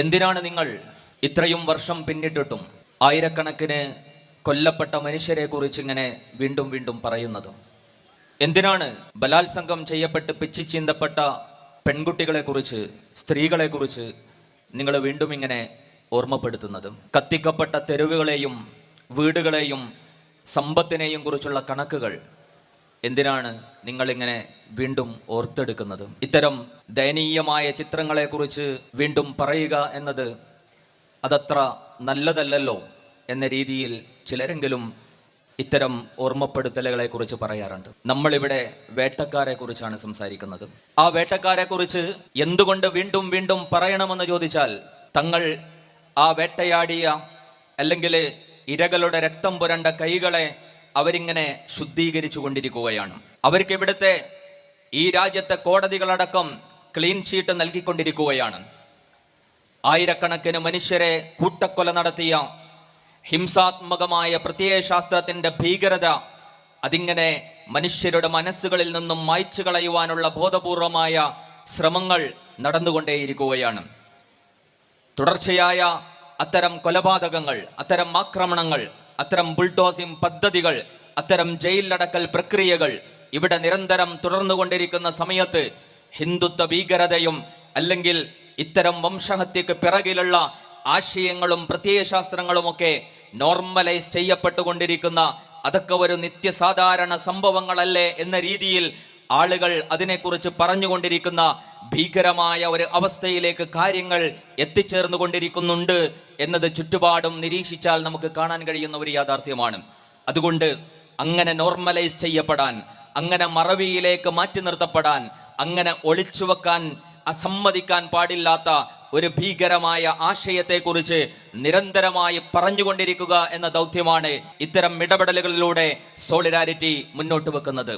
എന്തിനാണ് നിങ്ങൾ ഇത്രയും വർഷം പിന്നിട്ടിട്ടും ആയിരക്കണക്കിന് കൊല്ലപ്പെട്ട മനുഷ്യരെ കുറിച്ച് ഇങ്ങനെ വീണ്ടും വീണ്ടും പറയുന്നത്? എന്തിനാണ് ബലാത്സംഗം ചെയ്യപ്പെട്ട് പിച്ചി ചീന്തപ്പെട്ട സ്ത്രീകളെ കുറിച്ച് നിങ്ങൾ വീണ്ടും ഇങ്ങനെ ഓർമ്മപ്പെടുത്തുന്നത്? കത്തിക്കപ്പെട്ട തെരുവുകളെയും വീടുകളെയും സമ്പത്തിനെയും കുറിച്ചുള്ള കണക്കുകൾ എന്തിനാണ് നിങ്ങളിങ്ങനെ വീണ്ടും ഓർത്തെടുക്കുന്നത്? ഇത്തരം ദയനീയമായ ചിത്രങ്ങളെക്കുറിച്ച് വീണ്ടും പറയുക എന്നത് അതത്ര നല്ലതല്ലല്ലോ എന്ന രീതിയിൽ ചിലരെങ്കിലും ഇത്തരം ഓർമ്മപ്പെടുത്തലുകളെ കുറിച്ച് പറയാറുണ്ട്. നമ്മളിവിടെ വേട്ടക്കാരെ കുറിച്ചാണ് സംസാരിക്കുന്നത്. ആ വേട്ടക്കാരെ കുറിച്ച് എന്തുകൊണ്ട് വീണ്ടും വീണ്ടും പറയണമെന്ന് ചോദിച്ചാൽ തങ്ങൾ ആ വേട്ടയാടിയ അല്ലെങ്കിൽ ഇരകളുടെ രക്തം പുരണ്ട കൈകളെ അവരിങ്ങനെ ശുദ്ധീകരിച്ചു കൊണ്ടിരിക്കുകയാണ്. അവർക്ക് ഇവിടുത്തെ ഈ രാജ്യത്തെ കോടതികളടക്കം ക്ലീൻ ചീട്ട് നൽകിക്കൊണ്ടിരിക്കുകയാണ്. ആയിരക്കണക്കിന് മനുഷ്യരെ കൂട്ടക്കൊല നടത്തിയ ഹിംസാത്മകമായ പ്രത്യയശാസ്ത്രത്തിന്റെ ഭീകരത അതിങ്ങനെ മനുഷ്യരുടെ മനസ്സുകളിൽ നിന്നും മായ്ച്ചു കളയുവാനുള്ള ബോധപൂർവമായ ശ്രമങ്ങൾ നടന്നുകൊണ്ടേയിരിക്കുകയാണ്. തുടർച്ചയായ അത്തരം കൊലപാതകങ്ങൾ അത്തരം ആക്രമണങ്ങൾ അത്തരം ബുൾഡോസിംഗ് പദ്ധതികൾ അത്തരം ജയിലിലടക്കൽ പ്രക്രിയകൾ ഇവിടെ നിരന്തരം തുടർന്നുകൊണ്ടിരിക്കുന്ന സമയത്ത് ഹിന്ദുത്വ ഭീകരതയും അല്ലെങ്കിൽ ഇത്തരം വംശഹത്യക്ക് പിറകിലുള്ള ആശയങ്ങളും പ്രത്യയശാസ്ത്രങ്ങളും ഒക്കെ നോർമലൈസ് ചെയ്യപ്പെട്ടുകൊണ്ടിരിക്കുന്ന അതൊക്കെ ഒരു നിത്യസാധാരണ സംഭവങ്ങളല്ലേ എന്ന രീതിയിൽ ആളുകൾ അതിനെക്കുറിച്ച് പറഞ്ഞുകൊണ്ടിരിക്കുന്ന ഭീകരമായ ഒരു അവസ്ഥയിലേക്ക് കാര്യങ്ങൾ എത്തിച്ചേർന്നു കൊണ്ടിരിക്കുന്നുണ്ട് എന്നത് ചുറ്റുപാടും നിരീക്ഷിച്ചാൽ നമുക്ക് കാണാൻ കഴിയുന്ന ഒരു യാഥാർത്ഥ്യമാണ്. അതുകൊണ്ട് അങ്ങനെ നോർമലൈസ് ചെയ്യപ്പെടാൻ അങ്ങനെ മറവിയിലേക്ക് മാറ്റി നിർത്തപ്പെടാൻ അങ്ങനെ ഒളിച്ചുവെക്കാൻ അസമ്മതിക്കാൻ പാടില്ലാത്ത ഒരു ഭീകരമായ ആശയത്തെക്കുറിച്ച് നിരന്തരമായി പറഞ്ഞുകൊണ്ടിരിക്കുക എന്ന ദൗത്യമാണ് ഇത്തരം ഇടപെടലുകളിലൂടെ സോളിഡാരിറ്റി മുന്നോട്ട് വെക്കുന്നത്.